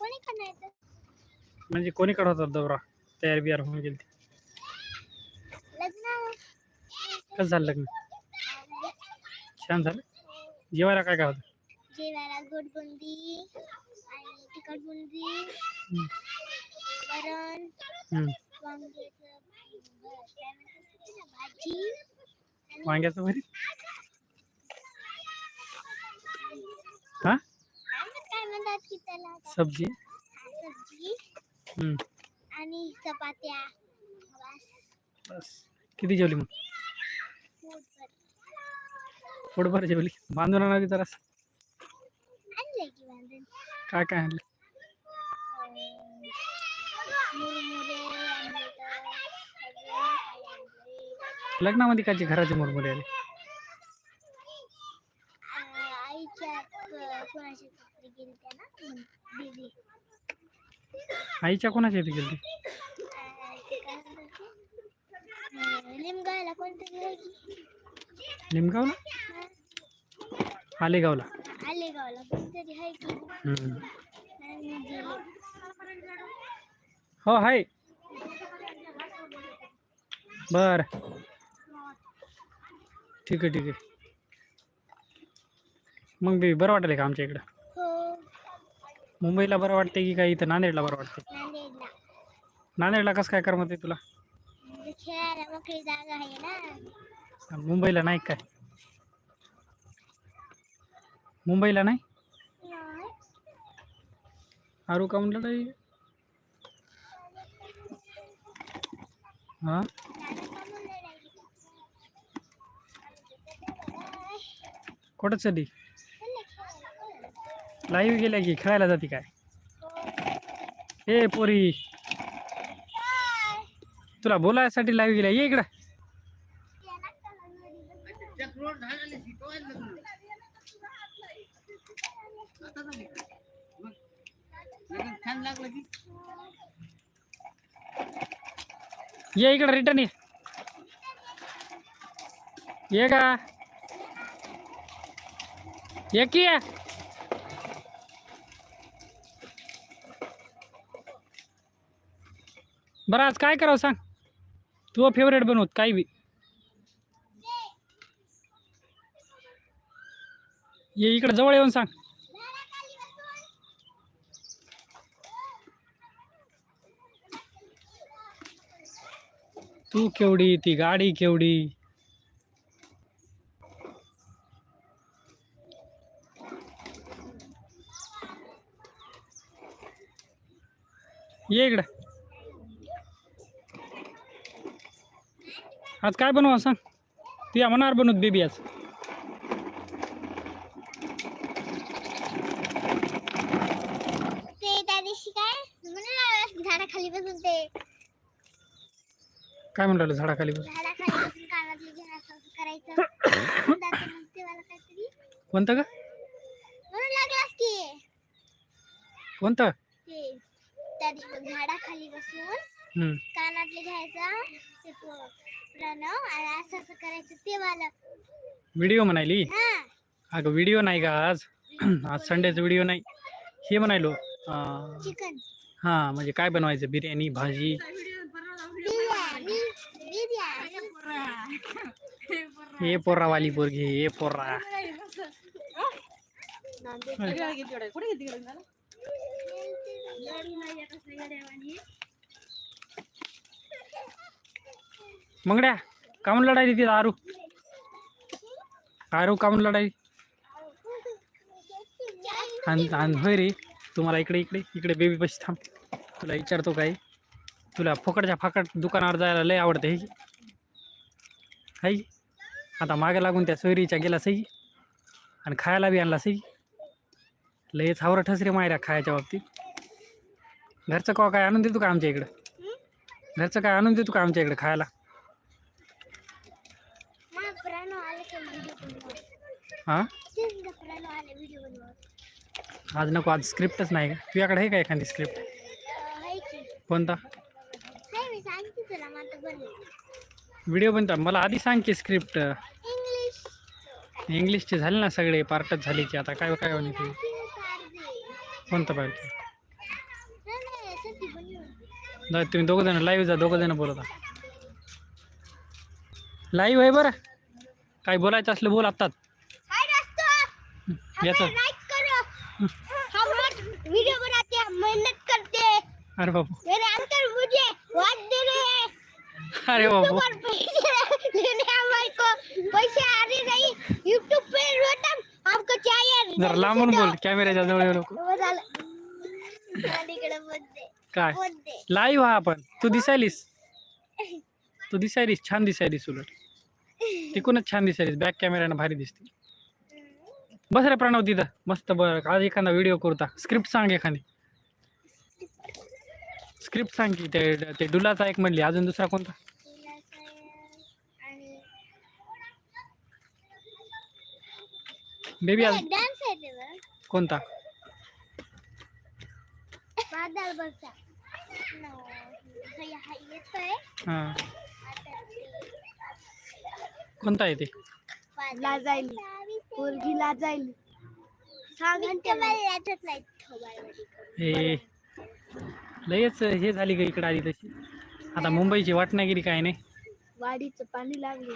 कोणी म्हणजे कोणीकडे होता दौरा? तयार बियार होऊन गेली लग्न? कसं झालं लग्न? छान झालं. जेवायला काय काय होतं? जेवायला गोड बुंदी आणि तिखट बुंदी हम्म. वरण हम्म. वांग्याचं काय म्हणतात त्याला, भाजी? वांग्याचं भरीत हा काय म्हणतात- काय म्हणतात की त्याला आता? सब्जी? सब्जी. आणि चपात्या. बस. किती जेवली मग? पोटभर. जेवली. बांधून आणावी जरा काय काय आणलं. लग्नामध्ये काची घराचे मुरमुरे आले? अं, आईच्या क- कोणाच्या तरी गेलत्या ना मग दीदी आईच्या कोणाच्या इथे गेली अं, ते काय म्हणतात ते? अं, लिमगावला कोणतरी आहे की निमगावला? हा, आलेगावला आलेगावला कोणतरी आहे की? हम्म. आणि गेले हो हाय. बर. ठीक आहे ठीक आहे. मग बी बरं वाटेल का आमच्या इकडं? हो मुंबईला बरं वाटते की काय इथं नांदेडला बरं वाटते नांदेडला. नांदेडला कसं काय करमत आहे तुला? म्हणजे खेळायला मोकळी जागा आहे ना. मुंबईला नाही काय? मुंबईला नाही? नाही. आरू का म्हणलं नाही हां? कुठं चली? लाईव्ह गेल्या की, खेळायला जाते काय? ए, पोरी. तुला बोलायसाठी लाईव्ह गेल्या ये इकडं. ये इकडं रिटर्न ये. का? ये की ये बरं आज काय करावं सांग? तू फेवरेट बनवत काही बी? ये इकडं जवळ येऊन सांग. तू केवढी ती गाडी केवढी? ये इकडं. आज काय बनवा सांग? तू या मनावर बनवत बेबी आज. ते त्या दिवशी काय? म्हणून झाडाखाली बसून ते. काय म्हणून राहिलं झाडाखाली बस झाडाखाली बसून कानातले घेऊन असं असं करायचं. मग काहीतरी. कोणतं का म्हणून लागलास की. कोणतं? ते त्या दिवशी झाडाखाली बसून हम्म. कानातले घ्यायचं ते प- प्रणव आणि असं असं करायचं ते वाला व्हिडिओ म्हणायली हा अगं व्हिडिओ नाही का आज आज संडेचा व्हिडिओ नाही हे म्हणायलो अं, चिकन हां म्हणजे काय बनवायचं बिर्याणी भाजी बिर्याणी बिर्याणी हे पोर्रावाली पोरगी हे पोर्रा मंगड्या कामून लढाई तिला आरू. आरू कामून लढाई आणि होय रे. तुम्हाला इकडे इकडे इकडे बेबी बस थांब. तुला विचारतो काय? तुला फुकटच्या फाकट दुकानावर जायला लय आवडते हे हाय आता मागे लागून त्या सोयरीच्या गेला सही आणि खायला बी आणला सही लयच हावरं ठसरे मायऱ्या खायच्या बाबतीत. घरचं का काय आणून देतो का आमच्या इकडं? घरचं काय आणून देतो का आमच्या इकडे खायला मग प्रणव आले की व्हिडिओ बनवा हां? आज नको आज स्क्रिप्टच नाही. का तुझ्याकडे आहे का एखादी स्क्रिप्ट कोणता? व्हिडिओ बनता. मला आधी सांग की स्क्रिप्ट इंग्लिशचे झाले ना सगळे पार्टच झाले की. आता काय काय होणे ते कोणतं पाहिजे तुम्ही दोघं जण लाईव्ह जा दोघं जण बोलता लाईव्ह आहे बरं. काय बोलायचं असलं बोल आत्ताच. याचं. हमें लाइक करो. हम रोज वीडियो बनाते हैं मेहनत करते. हैं अरे बापू मेरे अंकल मुझे वोट दे रहे हैं. अरे पैसे लेने हमारे को पैसे आ रहे नहीं. यूट्यूब पे रोटम हमको चाहिए जरा लांबून बोल कॅमेऱ्याच्या जवळ हो बोलते काय? लाईव्ह हा आपण. तू दिसायलीस? तू दिसायलीस? छान दिसायलीस उलट. तिकूनच छान दिसायलीस? बॅक कॅमेऱ्यानं भारी दिसते. बस रे प्रणव तिथं. मस्त बरं. आज एखादा व्हिडिओ करता स्क्रिप्ट सांग एखादी. स्क्रिप्ट सांग की ते ते डुलाचा एक म्हणली. अजून दुसरा कोणता? बेबी. कोणता? हां कोणता आहे ते? लाजायली. पोरगी लाजायली सांगते मला याच्यात नाही थोबाडमध्ये. हे लयच हे झाली का इकडं आली तशी. आता मुंबईची वाटणागिरी काय नाही. वाडीचं पाणी लागले.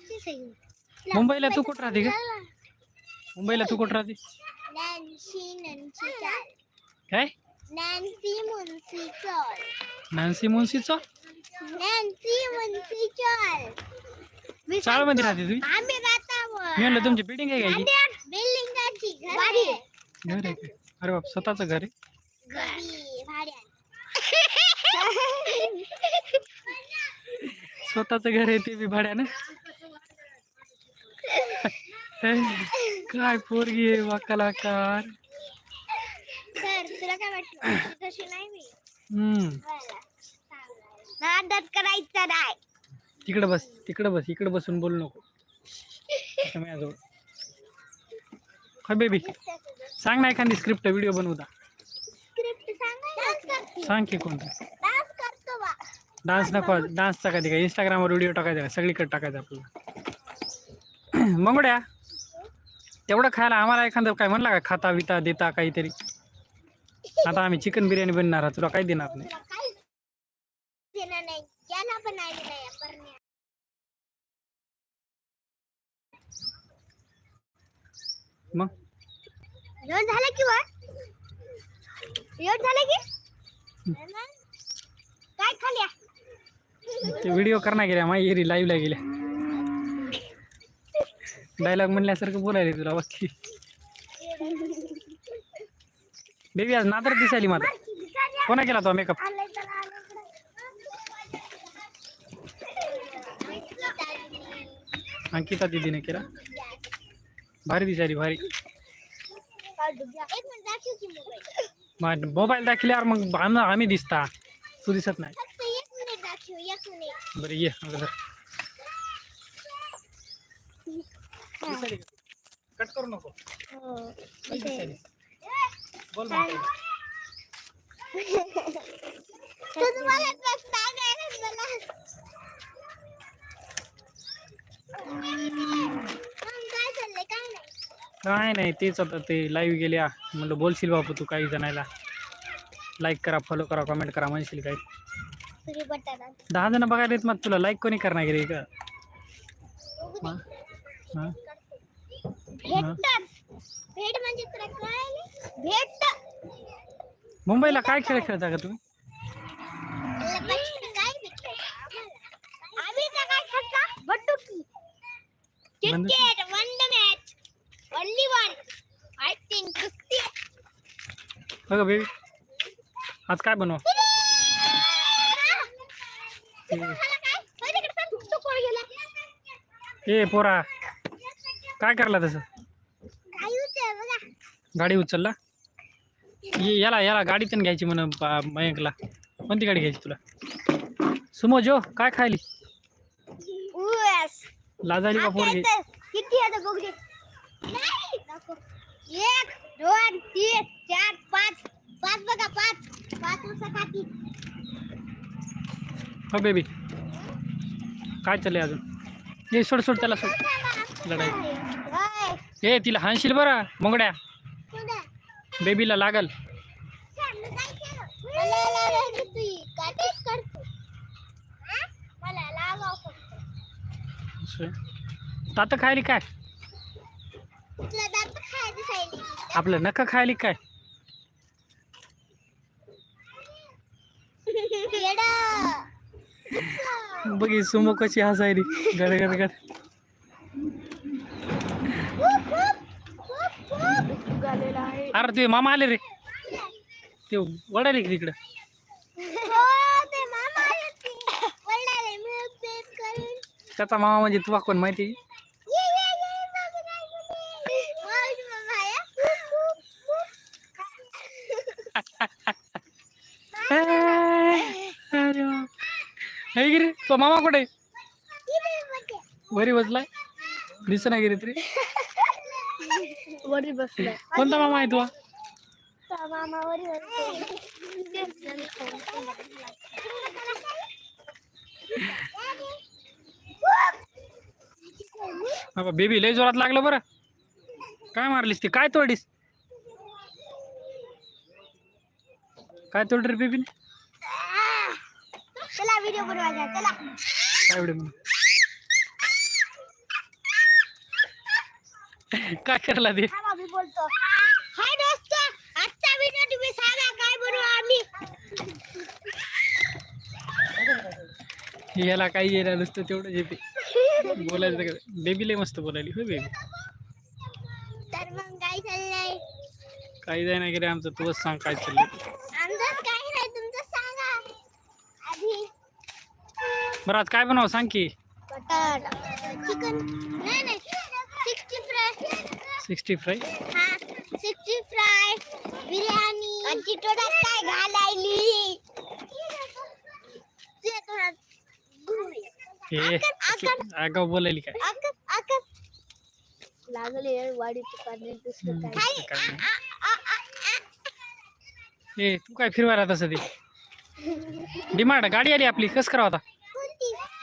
ही हे मुंबईला तू कुठं राहते का मुंबईला तू कुठं राहते? नॅन्सी नॅन्सी चाल काय? नॅन्सी मुन्सी चाल नान्सी मुन्सीचं नॅन्सी मुन्सी चाल. मी चाळमध्ये सांगतो, राहते तुम्ही आम्ही मी म्हणलं तुमची बिल्डिंग आहे काय बिल्डिंगाची घर आहे. घर आहे का? अरे बाप स्वतःचं घर आहे? स्वतःचं घर आहे ते बी भाड्यानं? काय पोरगी आहे वाकाला कार तर तुला काय वाटतं? तशी नाही मी? हम्म. नादात करायचं नाही. तिकडं बस तिकडं बस इकडं बसून बोलू नको. इथं माझ्याजवळ. बेबी सांग ना एखादी स्क्रिप्ट व्हिडिओ बनवता स्क्रिप्ट सांगा डान्स की कोणता? डान्स करतो बा. डान्स नको डान्सचा कधी काय? इंस्टाग्रामवर व्हिडिओ टाकायचा का? सगळीकडे टाकायचा आपल्याला. मंगड्या तेवढं खायला आम्हाला एखादं काय म्हणला का? खाता विता देता काहीतरी. आता आम्ही चिकन बिर्याणी बनणार आहोत, तुला काही देणार नाही. मग? जेवण झालं की वा जेवण झालं की? काय खाल्या ते व्हिडिओ करणार गेल्या माई एरी लाईव्हला गेल्या. डायलॉग म्हणल्यासारखं बोलायला तुला बाकी. बेबी आज नादर दिसायली माझा कोणा केला तो मेकअप अंकिता दिदीने केला. भारी दिसायली भारी एक मिनिट दाखव की मोबाईल मोबाईल दाखल्यावर मग आम- आम्ही दिसता तू दिसत नाही फक्त एक मिनिट दाखव एक मिनिट बरं ये अगोदर दिसायली का? कट करू नको लई दिसायली. बोल मग. तू तुम्हाला बस सांगायला मला मग काय चाललंय काय नाही काय नाही तेच आता ते लाईव्ह गेल्या म्हणलं बोलशील बापू तू काही जणायला. लाईक करा फॉलो करा कमेंट करा म्हणशील काही. दहा जण बघायला येत मग तुला लाईक कोणी करणार गेले का? म्हणजे मुंबईला काय खेळ खेळता का तुम्ही? बंदुकी? थिंक कुस्ती बघा बेबी आज काय बनवा? ए पोरा. काय करला तसं? गाडी उचलला? ये याला याला गाडी पण घ्यायची म्हण मयंकला. कोणती गाडी घ्यायची तुला? सुमो जो काय खायली? लाजाली का पोरगी? किती आता बघ. एक दोन तीन चार पाच। पाच बघा पाच। पाच वाजता खाती हो बेबी काय चाललंय अजून? ये सोड सोड त्याला सोड. लढाई. ए तिला हाणशील बरं मंगड्या. कुठं? बेबीला लागल. मला लागायची तू आपलं नका खायली काय? येडा. बघी सुमो कशी हसायली. गड गड गड. खूप खूप खूप खूप झालेला आहे. अरे ते मामा आले रे. ते वडाले की तिकडं? हो त्याचा मामा म्हणजे तुला कोण माहिती ये ये ये बघ नाही कुठे मावशी मामा आहे अरे वा. हे गिरी तो मामा कुठे? वरी बसलाय? दिस ना गिरी तरी? वरी बसलाय. कोणता मामा आहे तुला बाबा बेबी लय जोरात लागलं बरं. काय मारलीस ती? काय तोडलीस? काय तोड रे बेबीने? व्हिडिओ बनवायचा चला. काय मग? काय करला ते मी बोलतो. हाय दोस्त आजचा व्हिडिओ तुम्ही सांगा काय बनवू आम्ही? याला काही येणार नसतं तेवढं येते. बोलायचं बेबी लय मस्त बोलायली होय बेबी? तर मग काय चाललंय? काही जाय नाही गेले आमचं तूच सांग काय चाललंय अंदाज काही नाही तुमचं सांगा आधी बरं आज काय बनव सांग की? Butter chicken. नाही नाही. Sixty fry. Sixty fry? हा. Sixty fry. बिर्याणी. आणि चिटोड्यात काय घालायली? ते थोडा हे आगाव बोलायली काय? लागले वाडी दुसरं काय. ए तू काय फिरवायला तसं ते? डिमांड गाडी आली आपली. कस करावं आता?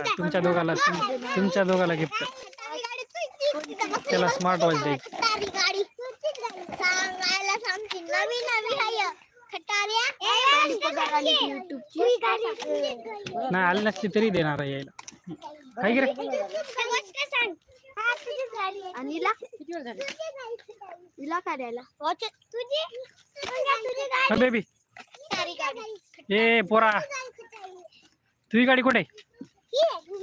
तुमच्या दोघाला तुम- तुमच्या दोघाला गिफ्ट त्याला स्मार्ट वॉच द्यायची खटारी गाडी सांगायला सांगते. नवी नवी हाय. खटाऱ्या. युट्यूबची नाही आली नसली तरी देणार आहे यायला. काय की रे? सांग आणि हिला? हिला काय द्यायला तुझी? तुझी हा बेबी ए पोरा. तुझी गाडी कुठे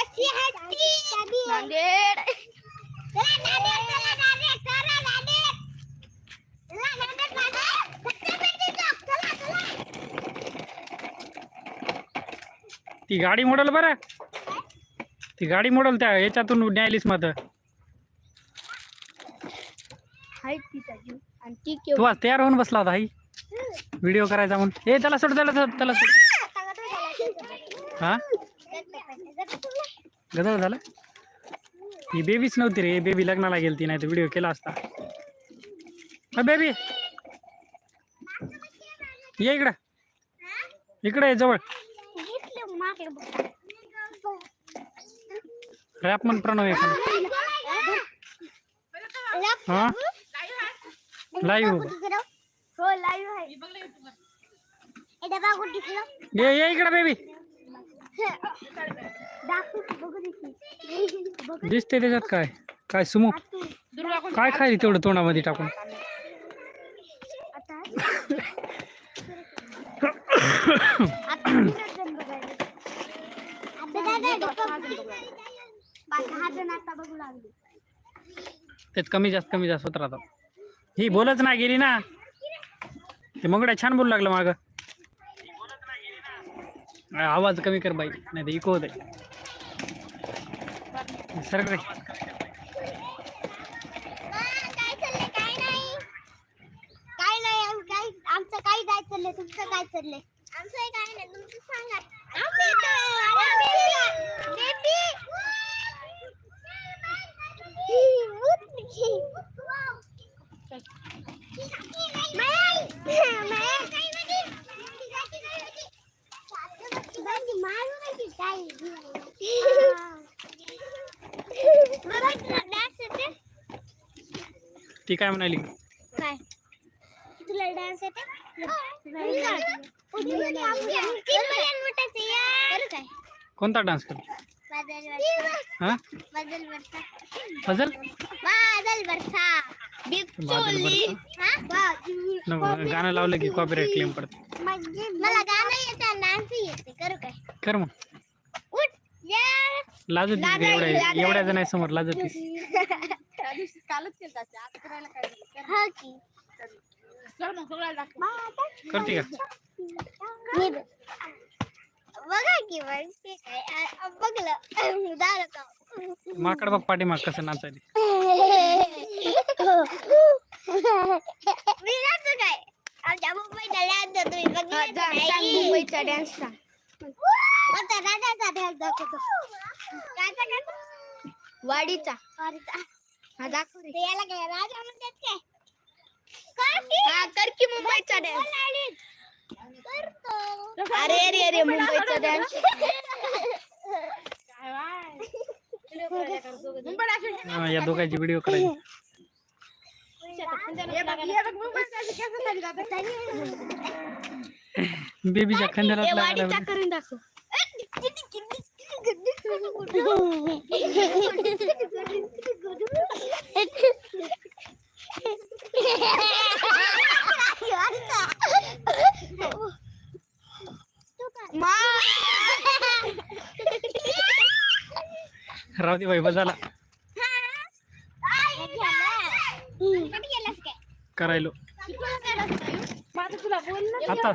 कशी नांदेड. चला नांदेड चला नांदेड चला नांदेड. चला नांदेड नांदेड. छत्रपती चौक. चला चला. ती गाडी मोडल बरं. ती गाडी मोडल त्या याच्यातून न्यायलीस मत. हाय ती त्याची आणि ती तू आज तयार होऊन बसला होता आई. व्हिडिओ करायचा म्हणून. ए त्याला सोड त्याला सोड. त्याला सोड. हा? गदळ झालं? ही बेबीच नव्हती रे बेबी लग्नाला गेलती नाही तर व्हिडिओ केला असता. बेबी ये इकडं. इकडे ये जवळ. रॅप म्हण प्रणव एखादा. हा? लाईव्ह आहे ये ये इकडं बेबी दिसते त्याच्यात काय? काय सुमो काय खायली तेवढं तोंडामध्ये टाकून? त्यात कमी जास्त कमी जास्त होत राहतात. ही बोलच नाही गेली ना. ते मगड्या छान बोलू लागलं माग. आवाज कमी कर बाई नाही तर इको होत Cerré. ती काय म्हणाली? काय? तुला डान्स येते? कोणता डान्स कर हा? बादल बरसा फजल गाणं लावलं की कॉपीराईट क्लेम पडत. मला गाणं येतं डान्स येते. करू काय? कर मग. उठ या. लाजत दिस ग एवढ्या एवढ्या जणांसमोर लाजत दिस हो की करते का बघा की मग ते काय आ- आ- बघलं झालं का माकड बघ पाठीमाग कसं नाचायले मी नाचू काय आमच्या मुंबईचा डान्स तुम्ही बघितला मुंबईचा डान्स आता राजाचा डान्स दाखवतो काचा काचा वाडीचा वाडीचा हा दाखव रे याला काय राजा म्हणतात काय हा कर की मुंबईचा डान्स अरे अरे अरे मुंबईचा डान्स हा, या दोघांची व्हिडिओ करायची बेबीच्या खांद्याला हात लावायला वाडीचा लागला. करून दाखव राहू दे बाई बजाला करायलो. आता.